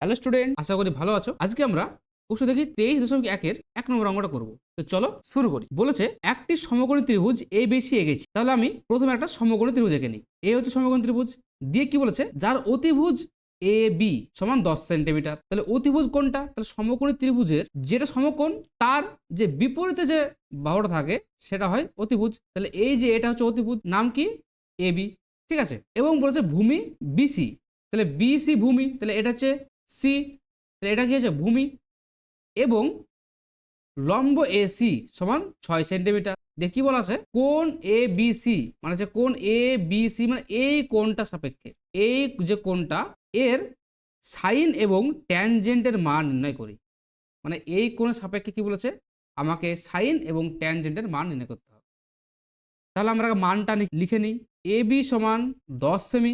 Hello student আশা করি ভালো আছো। আজকে আমরা প্রশ্ন দেখি তেইশ দশমিক একের এক নম্বর অঙ্কটা করব। তো চলো শুরু করি। বলেছে একটি সমকোণী ত্রিভুজ এ বেশি এগেছি তাহলে আমি প্রথমে একটা সমকোণী ত্রিভুজ এঁকে নিই। এ হচ্ছে সমকোণী ত্রিভুজ। দিয়ে কি বলেছে? যার অতিভুজ এ বি সমান দশ সেন্টিমিটার। তাহলে অতিভুজ কোনটা? তাহলে সমকোণী ত্রিভুজের যেটা সমকোণ, তার যে বিপরীতে যে বাহুটা থাকে, সেটা হয় অতিভুজ। তাহলে এই যে এটা হচ্ছে অতিভুজ, নাম কি? এ বি ঠিক আছে? এবং বলেছে ভূমি বিসি তাহলে বিসি ভূমি, তাহলে এটা হচ্ছে সি এটা কি হচ্ছে ভূমি এবং লম্ব এসি সমান ছয় সেন্টিমিটার। কি বলা আছে? কোন এ বি সি মানে হচ্ছে কোন এ বি সি মানে এই কোনটা সাপেক্ষে। এই যে কোনটা এর সাইন এবং ট্যানজেন্টের মান নির্ণয় করি। মানে এই কোণের সাপেক্ষে কি বলেছে? আমাকে সাইন এবং ট্যানজেন্টের মান নির্ণয় করতে হবে। তাহলে আমরা মানটা লিখে নিই। এ বি সমান দশ সেমি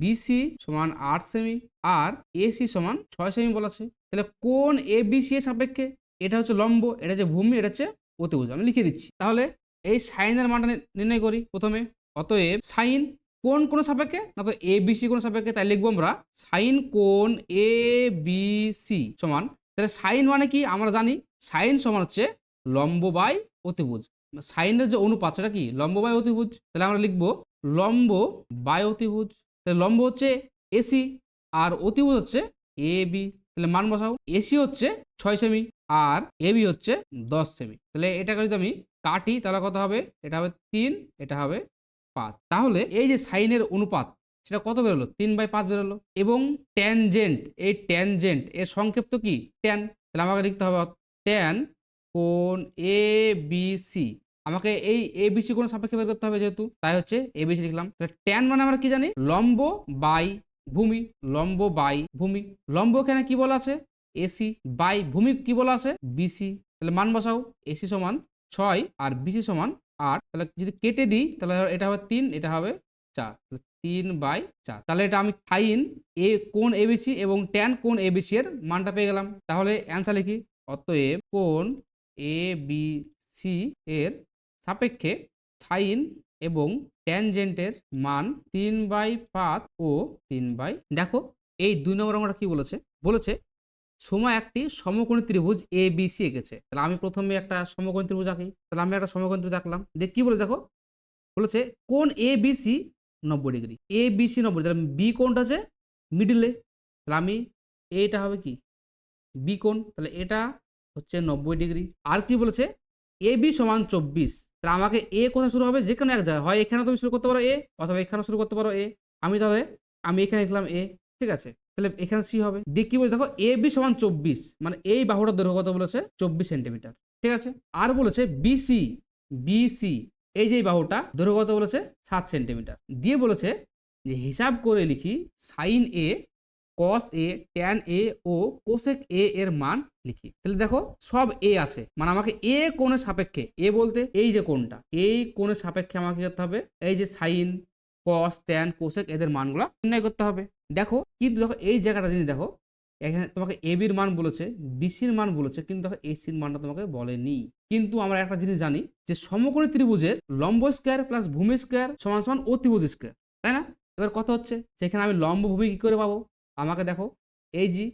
বিসি সমান আট সেমি আর এসি সমান ছয় সেমি বলা আছে। তাহলে কোন এ বি সি এর সাপেক্ষে এটা হচ্ছে লম্ব, এটা হচ্ছে ভূমি, এটা হচ্ছে অতিভুজ। আমি লিখে দিচ্ছি। তাহলে এই সাইনের মানটা নির্ণয় করি প্রথমে। অতএব সাইন কোন কোন সাপেক্ষে? না তো এ বি সি কোন সাপেক্ষে? তাই লিখব আমরা সাইন কোন এ বি সি সমান। তাহলে সাইন মানে কি? আমরা জানি সাইন সমান হচ্ছে লম্ব বাই অতিভুজ। সাইনের যে অনুপাত সেটা কি? লম্ব বাই অতিভুজ। তাহলে আমরা লিখব লম্ব বাই অতিভুজ। তাহলে লম্ব হচ্ছে এসি আর অতিভুজ হচ্ছে এ বি। তাহলে মান বসাও, এসি হচ্ছে ছয় সেমি আর এ বি হচ্ছে দশ সেমি। তাহলে এটাকে যদি আমি কাটি, তাহলে কত হবে? এটা হবে তিন, এটা হবে পাঁচ। তাহলে এই যে সাইনের অনুপাত, সেটা কত বেরোলো? তিন বাই পাঁচ বেরোলো। এবং ট্যানজেন্ট এই ট্যানজেন্ট এর সংক্ষেপ্ত কি? ট্যান তাহলে আমাকে লিখতে হবে ট্যান কোন এ বি সি। আমাকে এই এ বি সি কোন সাপেক্ষে বের করতে হবে যেহেতু। তাই হচ্ছে এ বি সি লিখলাম। ট্যান মানে আমরা কি জানি? লম্ব বাই ভূমি, লম্ব বাই ভূমি। লম্ব এখানে কি বলা আছে? এসি বাই ভূমি কি বলা আছে? বিসি তাহলে মান বসাও। এসি সমান ছয় আর বিসি সমান আট। তাহলে যদি কেটে দিই, তাহলে এটা হবে তিন, এটা হবে চার। তিন বাই চার। তাহলে এটা আমি সাইন এ কোন এবিসি এবং ট্যান কোন এবিসি এর মানটা পেয়ে গেলাম। তাহলে অ্যান্সার লিখি। অতএব কোন এ বি সি এর সাপেক্ষে সাইন এবং ট্যানজেন্টের মান তিন বাই পাঁচ ও তিন বাই, দেখো এই দুই নম্বর অঙ্কটা কি বলেছে? বলেছে সময় একটি সমকোণী ত্রিভুজ এ বি সি এঁকেছে। তাহলে আমি প্রথমে একটা সমকোণী ত্রিভুজ আঁকি, তাহলে আমি একটা সমকোণী ত্রিভুজ আঁকলাম। দেখ কি বলে দেখো? বলেছে কোন এ বি সি নব্বই ডিগ্রি। এ বি সি নব্বই। তাহলে বি কোনটা আছে মিডিলে তাহলে আমি এটা হবে কি? বি কোণ। তাহলে এটা হচ্ছে নব্বই ডিগ্রি। আর কি বলেছে? এ বি সমান চব্বিশ। তাহলে আমাকে এ কোথায় শুরু হবে? যে কোনো এক জায়গায়। হয় এখানে তুমি শুরু করতে পারো এ, অথবা এখানে শুরু করতে পারো এ। আমি তাহলে, আমি এখানে লিখলাম এ, ঠিক আছে? তাহলে এখানে সি হবে। দিয়ে কি বলে দেখো, এ বি সমান চব্বিশ। মানে এই বাহুটার দৈর্ঘ্য কত বলেছে? চব্বিশ সেন্টিমিটার। ঠিক আছে? আর বলেছে বিসি বিসি এই যে বাহুটা, দৈর্ঘ্য কত বলেছে? সাত সেন্টিমিটার। দিয়ে বলেছে যে হিসাব করে লিখি sine A cos A tan A O cosec A এর মান লিখি। তাহলে দেখো, সব এ আছে। মানে আমাকে এ কোণের সাপেক্ষে এ বলতে এই যে কোণটা, এই কোণের সাপেক্ষে আমাকে করতে হবে? এই যে সাইন কস ট্যান কোসেক এদের মানগুলো নির্ণয় করতে হবে। দেখো, কিন্তু দেখো, এই জায়গাটা জিনিস দেখো, এখানে তোমাকে এ বির মান বলেছে বিসির মান বলেছে, কিন্তু দেখো এসির মানটা তোমাকে বলেনি। কিন্তু আমরা একটা জিনিস জানি, যে সমকোণী ত্রিভুজের লম্ব স্কোয়ার প্লাস ভূমি স্কোয়ার সমান সমান অতিভুজ স্কোয়ার তাই না? এবার কথা হচ্ছে সেখানে আমি লম্ব ভূমি কি করে পাবো? আমাকে দেখো, এই যে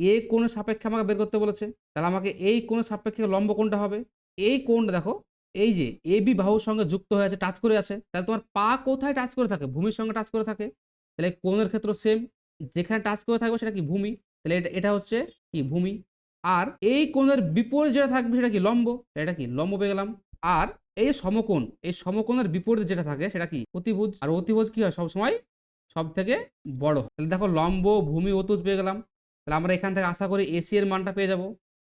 এ কোণের সাপেক্ষে আমাকে বের করতে বলেছে, তাহলে আমাকে এই কোণের সাপেক্ষে লম্ব কোনটা হবে। এই কোণটা দেখো, এই যে এ বি বাহুর সঙ্গে যুক্ত হয়ে আছে টাচ করে আছে, তাহলে তোমার পা কোথায় টাচ করে থাকে? ভূমির সঙ্গে টাচ করে থাকে। তাহলে কোণের ক্ষেত্র সেম যেখানে টাচ করে থাকবে সেটা কি ভূমি? তাহলে এটা এটা হচ্ছে কি ভূমি? আর এই কোণের বিপরীত যেটা থাকবে সেটা কি লম্ব? এটা কি লম্ব পেয়ে গেলাম। আর এই সমকোণ, এই সমকোণের বিপরীত যেটা থাকে সেটা কি? অতিভুজ। আর অতিভুজ কি হয় সবসময়? সব থেকে বড়। তাহলে দেখো লম্ব, ভূমি, অতুজ পেয়ে গেলাম। তাহলে আমরা এখান থেকে আশা করি এসি এর মানটা পেয়ে যাব।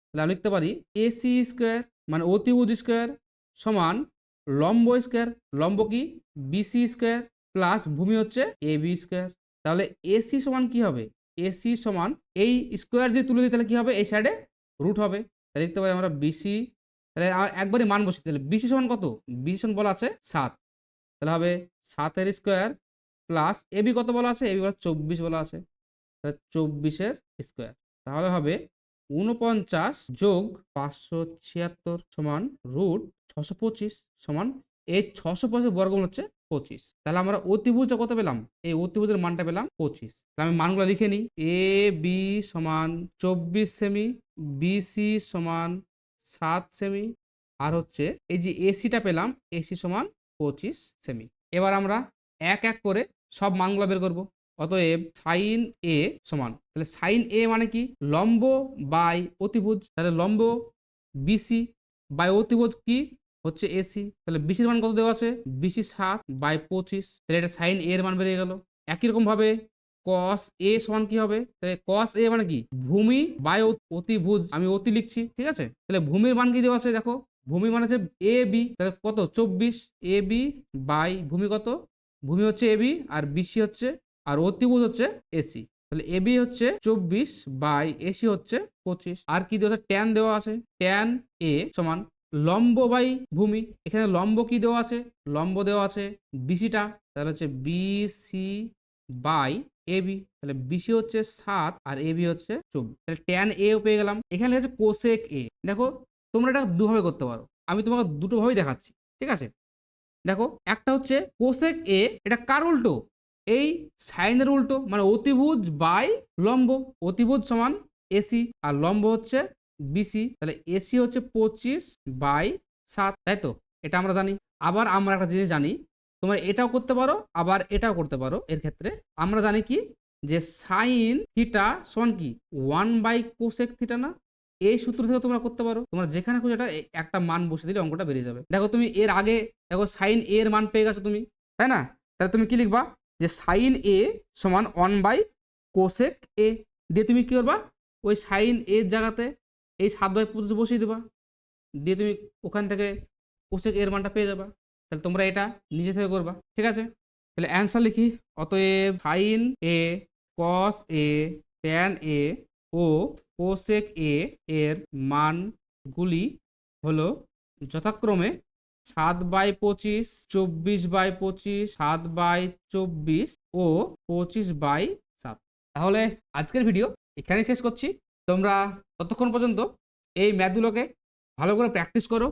তাহলে আমি লিখতে পারি এসি স্কোয়ার মানে অতিভুজ স্কোয়ার সমান লম্ব স্কোয়ার। লম্ব কি? বিসি স্কোয়ার প্লাস ভূমি হচ্ছে এ বি স্কোয়ার। তাহলে এসি সমান কি হবে? এসি সমান এই স্কোয়ার যদি তুলে দিই তাহলে কি হবে? এই সাইডে রুট হবে। তাহলে লিখতে পারি আমরা বিসি। তাহলে একবারই মান বসে তাহলে বিসি সমান কত? বিসি সমান বলা আছে সাত। তাহলে হবে সাতের স্কোয়ার প্লাস এবি কত বলা আছে? এবি বলা চব্বিশ বলা আছে। তাহলে চব্বিশের স্কোয়ার। তাহলে হবে উনপঞ্চাশ যোগ পাঁচশো ছিয়াত্তর সমান রুট ছশো পঁচিশ সমান এই ছশো পঁচিশ বর্গমূল হচ্ছে পঁচিশ। তাহলে আমরা অতিভুজ কত পেলাম? এই অতিভুজের মানটা পেলাম পঁচিশ। তাহলে আমি মানগুলো লিখে নিই। এ বি সমান চব্বিশ সেমি বিসি সমান সাত সেমি আর হচ্ছে এই যে এসিটা পেলাম এসি সমান পঁচিশ সেমি এবার আমরা এক এক করে সব মানগুলো বের করব। অতএব সাইন এ সমান। তাহলে সাইন এ মানে কি? লম্ব বাই অতিভুজ। তাহলে লম্ব বিসি বাই অতিভুজ কি? হচ্ছে এসি। তাহলে বিসির মান কত দেওয়া আছে? বিসি সাত বাই পঁচিশ। তাহলে এটা সাইন এ এর মান বেরিয়ে গেল। একই রকম ভাবে কস এ সমান কি হবে? তাহলে কস এ মানে কি? ভূমি বাই অতিভুজ। আমি অতি লিখছি, ঠিক আছে? তাহলে ভূমির মান কি দেওয়া আছে? দেখো। ভূমি মানে হচ্ছে এ বি। তাহলে কত? চব্বিশ। এ বি বাই ভূমি কত? ভূমি হচ্ছে এ বি আর বিসি হচ্ছে, আর অতিভুজ হচ্ছে এসি তাহলে এ বি হচ্ছে চব্বিশ বাই এসি হচ্ছে পঁচিশ। আর কি দেওয়া ট্যান দেওয়া আছে। ট্যান এ সমান লম্ব বাই ভূমি। এখানে লম্ব কি দেওয়া আছে? লম্ব দেওয়া আছে বিসিটা তাহলে হচ্ছে বিসি বাই এবি তাহলে বিসি হচ্ছে সাত আর এবি হচ্ছে চব্বিশ। তাহলে ট্যান এও পেয়ে গেলাম। এখানে হচ্ছে কোসেক এ দেখো, তোমরা এটা দুভাবে করতে পারো। আমি তোমাকে দুটো ভাবেই দেখাচ্ছি। ঠিক আছে? দেখো, একটা হচ্ছে কোসেক এ, এটা কার উল্টো? এই সাইনের উল্টো মানে অতিভুজ বাই লম্ব। অতিভুজ সমান এসি আর লম্ব হচ্ছে বিসি তাহলে এসি হচ্ছে পঁচিশ বাই সাত, তাই তো? এটা আমরা জানি। আবার আমরা একটা জিনিস জানি, তোমরা এটাও করতে পারো, আবার এটাও করতে পারো। এর ক্ষেত্রে আমরা জানি কি? যে সাইন থিটা সমান কি? ওয়ান বাই কোসেক থিটা না? এই সূত্র থেকে তোমরা করতে পারো। তোমরা যেখানে খুঁজে এটা এ- একটা মান বসে দিলে অঙ্কটা বেরিয়ে যাবে। দেখো তুমি এর আগে, দেখো সাইন এ এর মান পেয়ে গেছো তুমি, তাই না? তাহলে তুমি কি লিখবা? যে সাইন এ সমান ওয়ান বাই কোসেক এ দিয়ে তুমি কি করবা? ওই সাইন এর জায়গাতে এই সাত বাই পঁচিশ বসিয়ে দেবা। দিয়ে তুমি ওখান থেকে কোসেক এর মানটা পেয়ে যাবা। তাহলে তোমরা এটা নিজে থেকে করবা, ঠিক আছে? তাহলে অ্যান্সার লিখি। অতএব sine A cos A tan A O cosec A এর মানগুলি হলো যথাক্রমে সাত বাই পঁচিশ, চব্বিশ বাই পঁচিশ, সাত বাই চব্বিশ ও পঁচিশ বাই সাত। তাহলে আজকের ভিডিও এখানেই শেষ করছি। তোমরা ততক্ষণ পর্যন্ত এই ম্যাথগুলোকে ভালো করে প্র্যাকটিস করো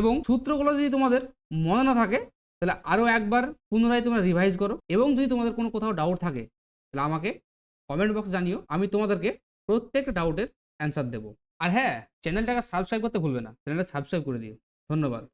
এবং সূত্রগুলো যদি তোমাদের মনে না থাকে, তাহলে আরও একবার পুনরায় তোমরা রিভাইজ করো এবং যদি তোমাদের কোনো কোথাও ডাউট থাকে, তাহলে আমাকে কমেন্ট বক্স জানিও। আমি তোমাদেরকে প্রত্যেকটা ডাউটের অ্যান্সার দেবো। আর হ্যাঁ চ্যানেলটাকে সাবস্ক্রাইব করতে ভুলবে না। চ্যানেলটা সাবস্ক্রাইব করে দিও। ধন্যবাদ।